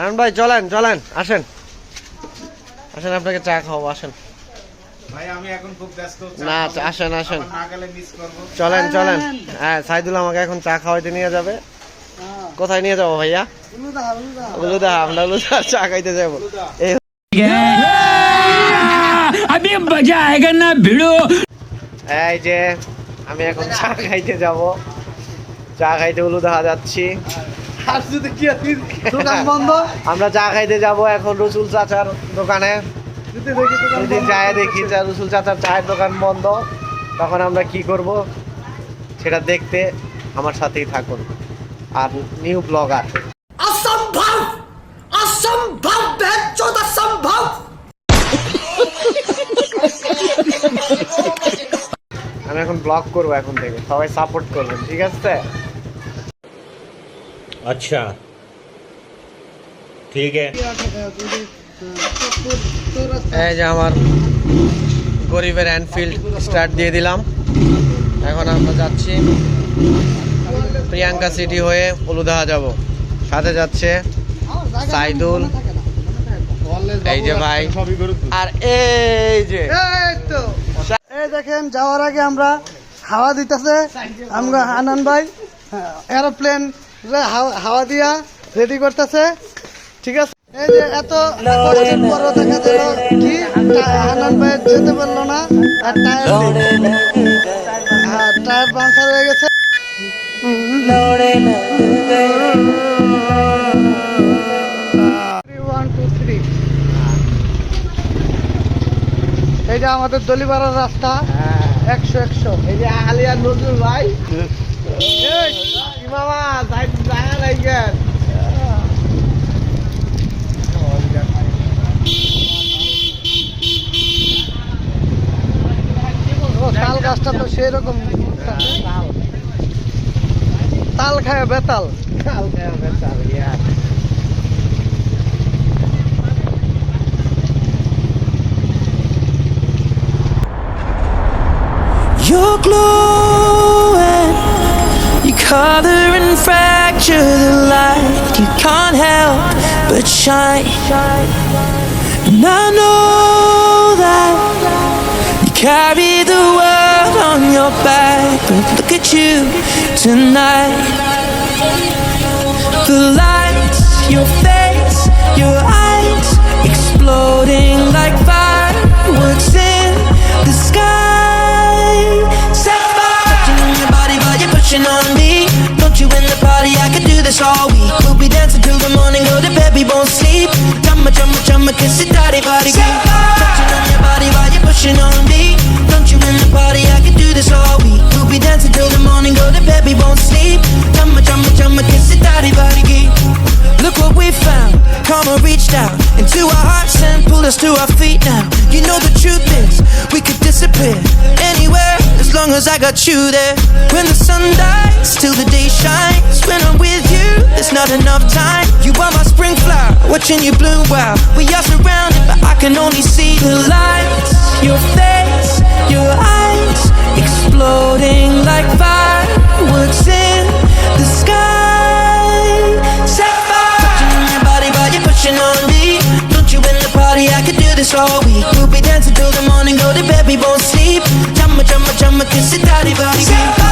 আনন্দ ভাই চলেন চলেন আসেন। আসেন আপনাকে চা খাওয়াবো আসেন। না আসেন আসেন। চলেন চলেন। হ্যাঁ আমাকে এখন চা খাওয়াইতে নিয়ে যাবে। কোথায় নিয়ে যাব ভাইয়া? আমরা চা খাইতে যাব। না এই যে আমি এখন চা খাইতে যাব। চা খাইতে উলুদাহা যাচ্ছি। দোকান বন্ধ আমরা চা খাইতে যাব এখন রসুল চাচার দোকানে। যদি চায়ে দেখি রসুল চাচার চায়ের দোকান বন্ধ তখন আমরা কি করব? সেটা দেখতে আমার সাথেই থাকুন। আর নিউ ব্লগার অসম্ভব! অসম্ভব বেচোদ অসম্ভব! আমি এখন ব্লগ করব এখন থেকে। সবাই সাপোর্ট করবেন ঠিক আছে? अच्छा ठीक है এই যে আমার গরিবের এনফিল্ড স্টার্ট দিয়ে দিলাম এখন আমরা যাচ্ছি প্রিয়াঙ্কা সিটি হয়ে উলুদাহা যাব সাথে যাচ্ছে সাইদুল এই যে ভাই আর এই যে এই তো এই দেখেন যাওয়ার আগে আমরা হাওয়া দিতেছে আমরা আনন্দ ভাই এরোপ্লেন হাওয়া দিয়া রেডি করতেছে। ঠিক আছে? এই যে এত কষ্টের পরও দেখা গেল। কি? আনন্দ ভাই যেতে পারল না। আর টায়ার হ্যাঁ টায়ার পাংচার হয়ে গেছে। এই যে আমাদের দলিপাড়ার রাস্তা। একশো একশো। এই যে আলিয়া নজরুল ভাই। মামা তাল গাছটা তো সেই রকম তাল খায় বেতাল। কালকে আমরা চাল ইয়া। You're glowing, you color and fracture the light. You can't help but shine. And I know that you carry the world on your back. But look at you tonight. The lights, your face, your eyes exploding like fireworks in the sky. Set fire touching your body while you're pushing on this all week. We'll be dancing till the morning, go to bed, we won't sleep. Chumma, chumma, chumma, kiss it, daddy, body, Set touching on your body while you're pushing on me. Don't you in the party? I could do this all week. We'll be dancing till the morning, go to bed, we won't sleep. Chumma, chumma, chumma, kiss it, daddy, body, Look what we found. Karma reached out us to our feet now. You know the truth is, we could disappear anywhere as long as I got you there. When the sun dies, till the day shines. When I'm with you, there's not enough time. You are my spring flower, watching you bloom wild. We are surrounded, but I can only see the lights. Week. We'll be dancing till the morning, go to bed, we won't sleep. Chumma, chumma, chumma, kiss it, daddy, body.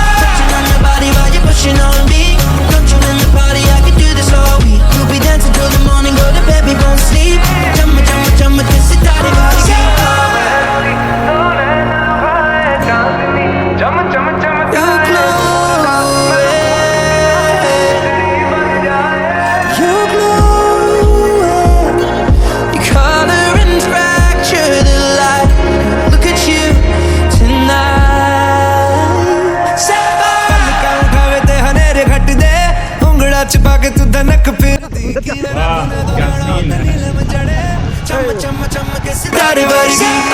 Shake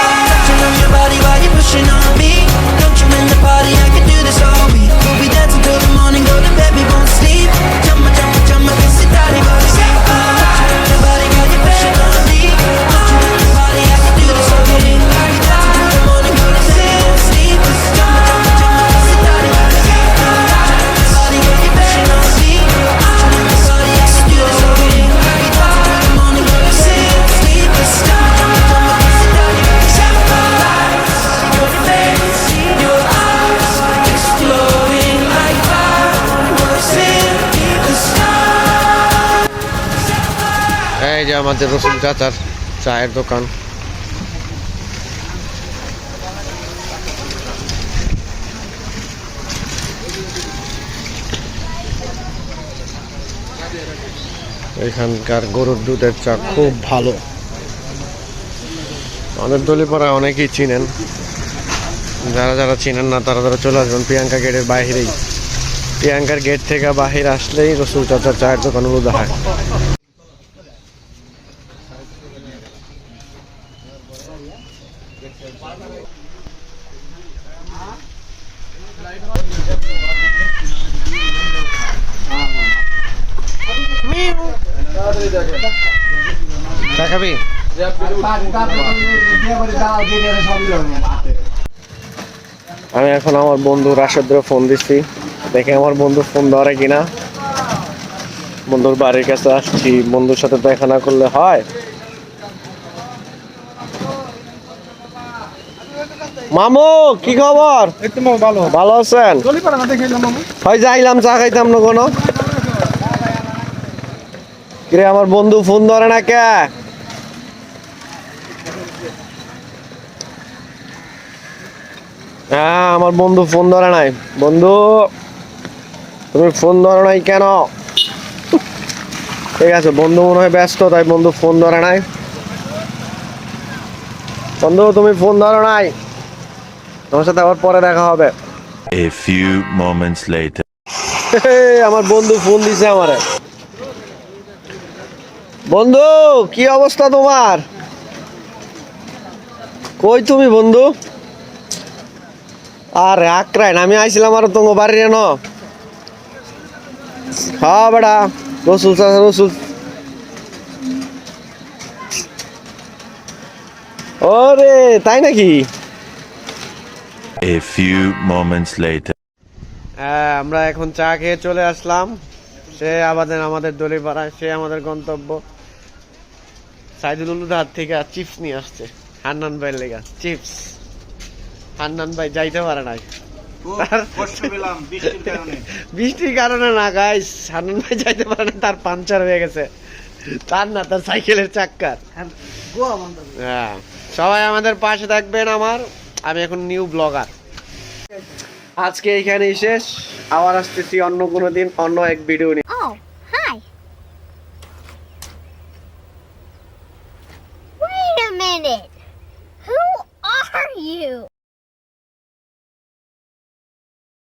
আমাদের রসুল চাচার চায়ের দোকান। এখানকার গরুর দুধের চা খুব ভালো। আমাদের দলিপাড়া অনেকেই চিনেন। যারা যারা চিনেন না, তারা তারা চলে আসবেন প্রিয়াঙ্কা গেটের বাইরেই। প্রিয়াঙ্কার গেট থেকে বাহির আসলেই রসুল চাচার চায়ের দোকান উলুদা হয় চা খাবি আমি এখন আমার বন্ধু রাশেদ্র ফোন দিচ্ছি দেখে আমার বন্ধু ফোন ধরে কিনা। বন্ধুর বাড়ির কাছে আসছি বন্ধুর সাথে দেখা না করলে হয়? মামু কি খবর? ভালো। ভালো আছেন? হয় যাইলাম চা খাইতাম না কোনো? কিরে আমার বন্ধু ফোন ধরে না কে? হ্যাঁ আমার বন্ধু ফোন ধরে নাই। বন্ধু তুমি ফোন ধরো নাই কেন? ঠিক আছে বন্ধু মনে হয় ব্যস্ত তাই বন্ধু ফোন ধরে নাই। বন্ধু তুমি ফোন ধরো নাই। তোমার সাথে আবার পরে দেখা হবে। A few moments later. আমার বন্ধু ফোন দিছে আমারে। বন্ধু কি অবস্থা তোমার? কই তুমি বন্ধু? আর আক্রাইন আমি আইছিলাম আর তোমার বাড়ি ন হ্যাঁ বেড়া রসুল রসুল। ওরে তাই নাকি? A few moments later. হ্যাঁ আমরা এখন চা খেয়ে চলে আসলাম। সে আমাদের দলি পাড়ায় সে আমাদের গন্তব্য। সাইদুল হাত থেকে চিপস নিয়ে আসছে হান্নান ভাইয়ের লেগা চিপস। হান্নান ভাই যাইতে পারে নাই। বৃষ্টির কারণে। না গাইস হান্নান ভাই যাইতে পারে না তার পাঞ্চার হয়ে গেছে। তার না তার সাইকেলের চাক্কার। হ্যাঁ সবাই আমাদের পাশে থাকবেন আমার। আমি এখন নিউ ব্লগার আজকে এইখানেই শেষ। আবার আসতেছি অন্য কোনো দিন অন্য এক ভিডিও নিয়ে।